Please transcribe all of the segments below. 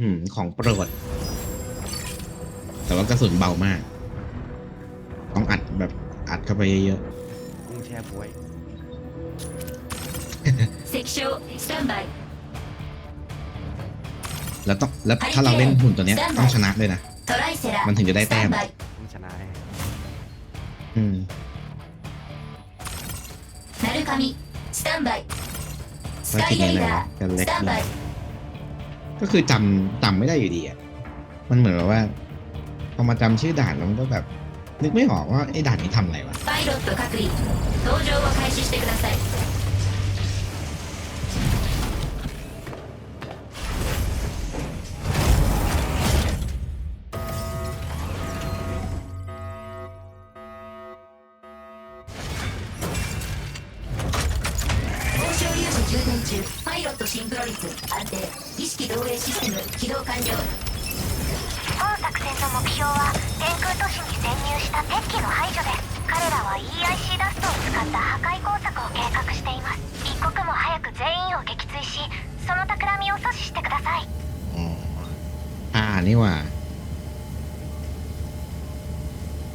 หืมของโปรด แต่ว่ากระสุนเบามาก ต้องอัดแบบอัดเข้าไปเยอะ กุ้งแช่บวย 関所スタンバイ ๆ แล้วต้องแล้วถ้าเราเล่นหุ่นตัวเนี้ยต้องชนะด้วยนะ トライセラ มันถึงจะได้แต้ม スタンバイ กุ้งชนะให้ อืม ナルカミスタンバイス ว่า カ ที イラ นี้ イ อะไร ダ วะ ー กันเล็ ス ก タン เล バ ย イ ก็คือจำจำไม่ได้อยู่ดีอะมันเหมือนแบบว่าพอมาจำชื่อด่านแล้วมันก็แบบ นึกไม่ออกว่าไอ้ด่านนี้ทำอะไรวะ 中パイロットシンクロ率安定意識同影システム起動完了本作戦の目標は天空都市に潜入した敵機の排除です彼らは EIC ダストを使った破壊工作を計画しています一刻も早く全員を撃墜しその企みを阻止してください อ๋อท่านี่หว่า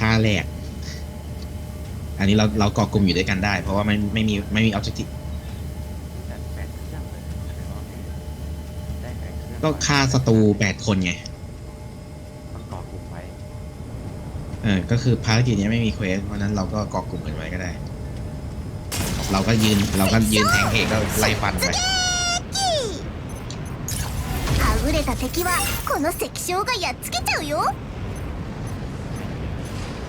ท่าแรก อันนี้เราเราเกาะกลุ่มอยู่ด้วยกันได้ เพราะว่าไม่ไม่มีไม่มีออบเจกตี แต่ ก็ฆ่าศัตรูแปดคนไง ต้องก่อกลุ่มไว้ เออ ก็คือภารกิจเนี้ยไม่มีเควส เพราะฉะนั้นเราก็เกาะกลุ่มกันไว้ก็ได้ เราก็ยืน เราก็ยืนแทงเอกก็ไล่ฟันไป はぐれた敵はこの石章がやっつけちゃうよ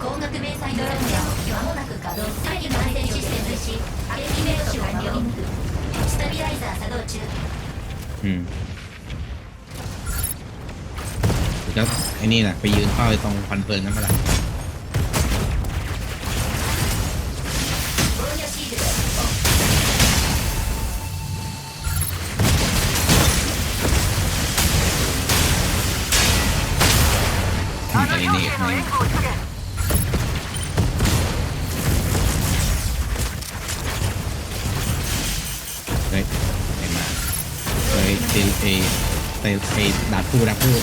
光学迷彩ドラムや間もなく稼働左右の安全システム開始アクティベーション完了スタビライザー作動中 อืม ผมจะไอ้นี่แหละไปยืนเฝ้าอ้ตรงควันเพลิงนั่นแหละเฮ้ยไอ้มาเฮ้ยเตนเอเตนเอดาดผู้ดัดผู้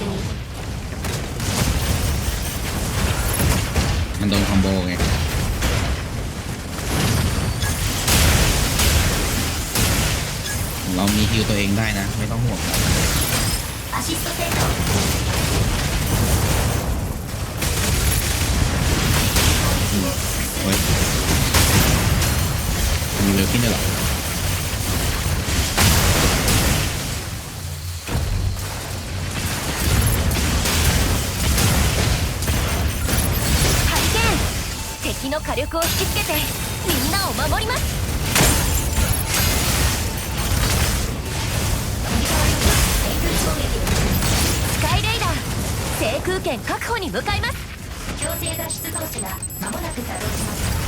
ตัวนี้มันโดนคอมโบไงเรามีฮิวตัวเองได้นะ ไม่ต้องห่วงครัเตโมีเวลขึ้นได้หรอ 火力を引きつけてみんなを守ります。スカイレイダー制空権確保に向かいます。強制脱出装置が間もなく作動します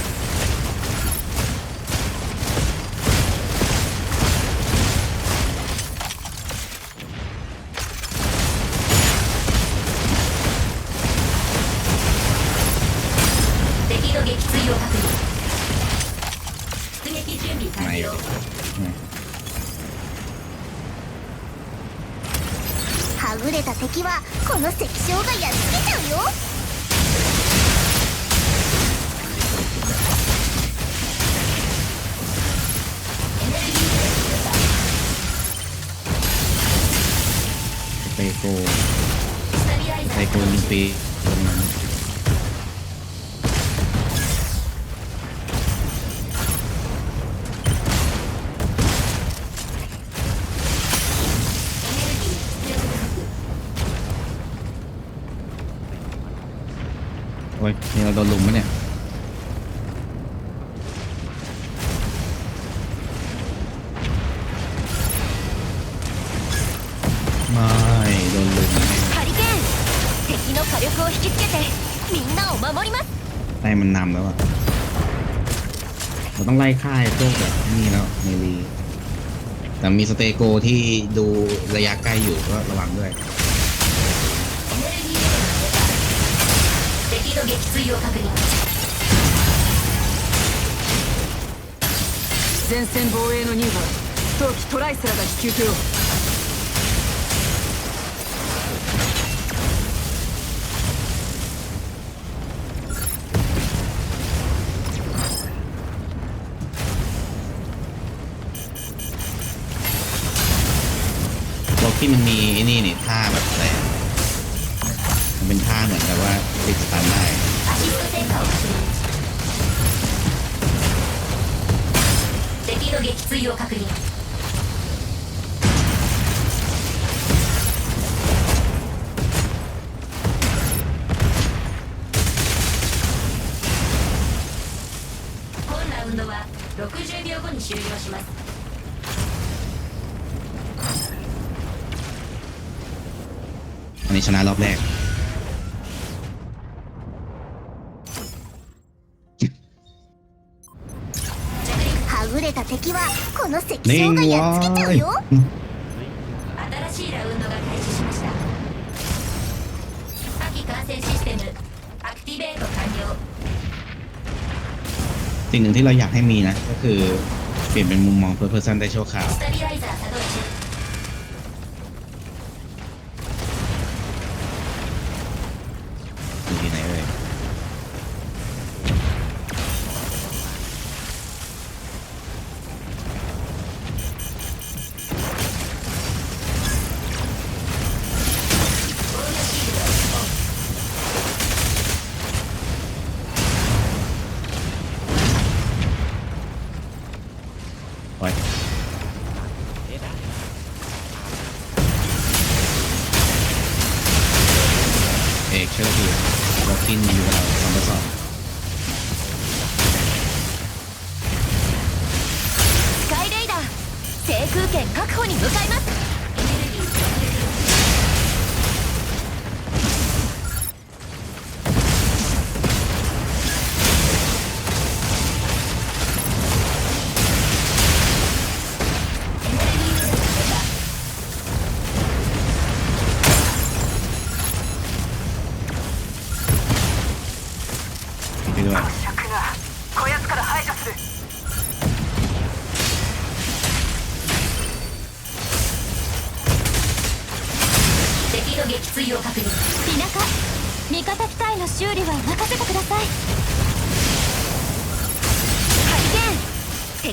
ตรงนั้นโอ้ยเราโดนลุมไหมเนี่ย 守ります ไล่มันนำแล้วอะเราต้องไล่ค่ายพวกแบบนี่แล้วเมลีแต่มีสเตโกที่ดูระยะใกล้อยู่ก็ระวังด้วย エネルギーレベルが出た敵の撃墜を確認前線防衛の任務 闘機トライスラが引き受けよう ที่มันมีไอ้นี่นี่ท่าแบบอะไรอะมันเป็นท่าเหมือนกับว่าติดสตันได้ アシスト戦果を確認敵の撃墜を確認本ラウンドは60秒後に終了します นนี้ชนะรอบแรก はぐれた敵はこの石นิ่ง 像がやっ วา つけちゃう ย よ 新しいラウンドが開始しました火器管制システムアクティベート完了 สิ่งหนึ่งที่เราอยากให้มีนะ ก็คือเปลี่ยนเป็นมุมมองเพื่อเพอร์ซันได้ชั่วคราว スタビライザー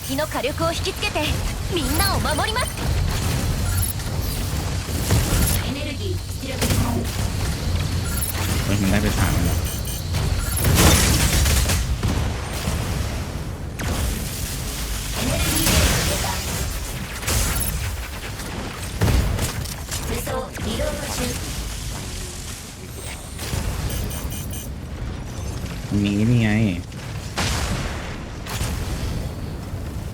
敵の火力を引きつけてみんなを守ります。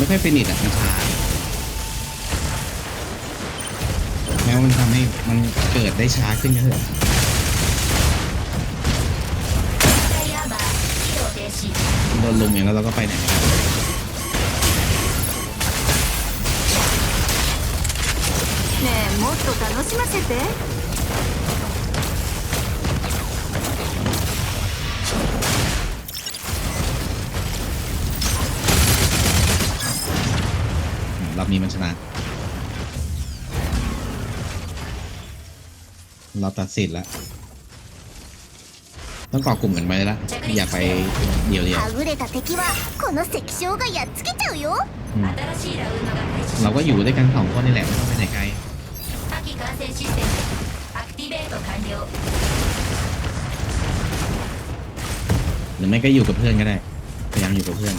ไม่ค่อยฟินิชอ่ะมันช้าแม้ว่ามันทำให้มันเกิดได้ช้าขึ้นก็เถอะ ダイアーマー起動停止 โดนลุมอย่างแล้วเราก็ไปไหนไม่ได้ ねえもっと楽しませて มรอบนี้มันชนะ เราตัดสินแล้ว ต้องเกาะกลุ่มกันไปแล้ว อย่าไปเดียวเดียว はぐれた敵はこの石像がやっつけちゃうよ อืม 新しいラウンドが開始し เรา ます ก็อยู่ด้วยกันสองคนนี่แหละไม่ต้องไปไหนไกล 火器管制システムアクティベート完了 หรือไม่ก็อยู่กับเพื่อนก็ได้ พยายามอยู่กับเพื่อน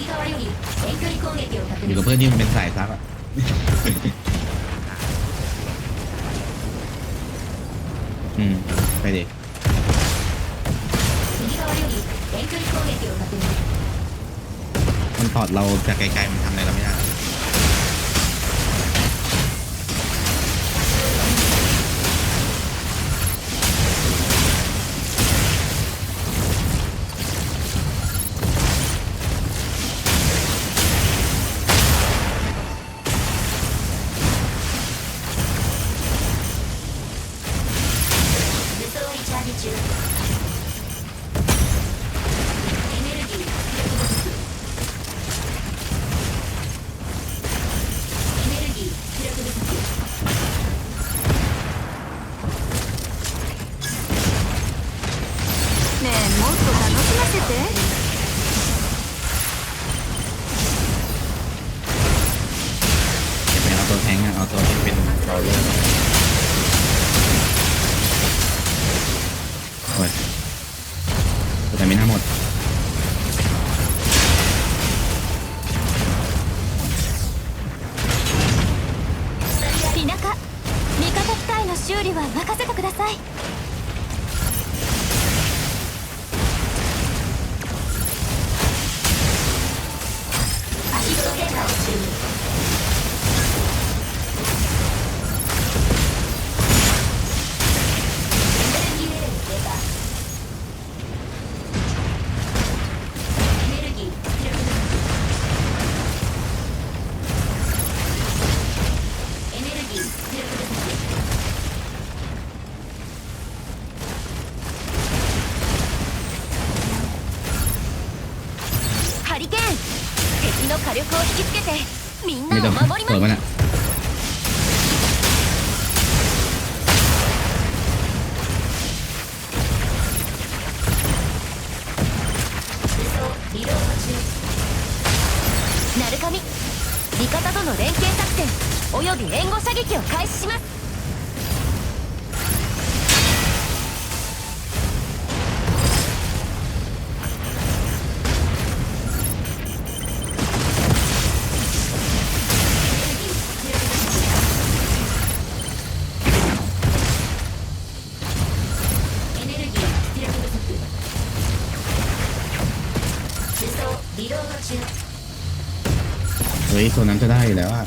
右側より遠距離攻撃を確 อยู่ 認 กับเพื่อนที่มันเป็นสายซับอ่ะ อืม ไปดิ 右側より遠距離攻撃を確認 มันตอดเราจากไกลๆมันทำอะไรเราไม่ได้ 武 งอะเอาตัวที่เป็นเราเลอร์โอ้ย 力を引きつけてみんなを守ります。鳴神味方との連携作戦および援護射撃を開始します。 เฮ้ยตัวนั้นก็ได้อยู่แล้วอะ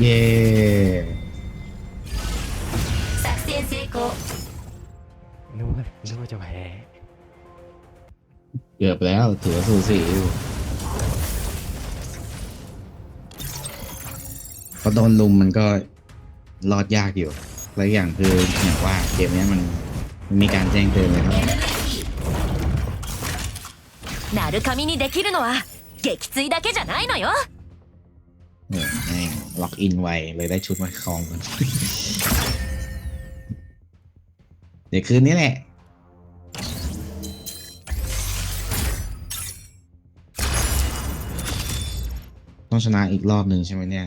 เย้ นึกว่านึกว่าจะแพ้ เกือบแล้วถือว่าสูสีอยู่พอโดนลุมมันก็รอดยากอยู่ และอีกอย่างคืออย่างว่าเกมเนี้ยมันมันมีการแจ้งเตือนเลยครับ ナルカミにできるのは撃墜だけじゃないのよ เออแม่งล็อกอินไวเลยได้ชุดมาครองกัน เดี๋ยวคืนนี้แหละ ต้องชนะอีกรอบหนึ่งใช่ไหมเนี่ย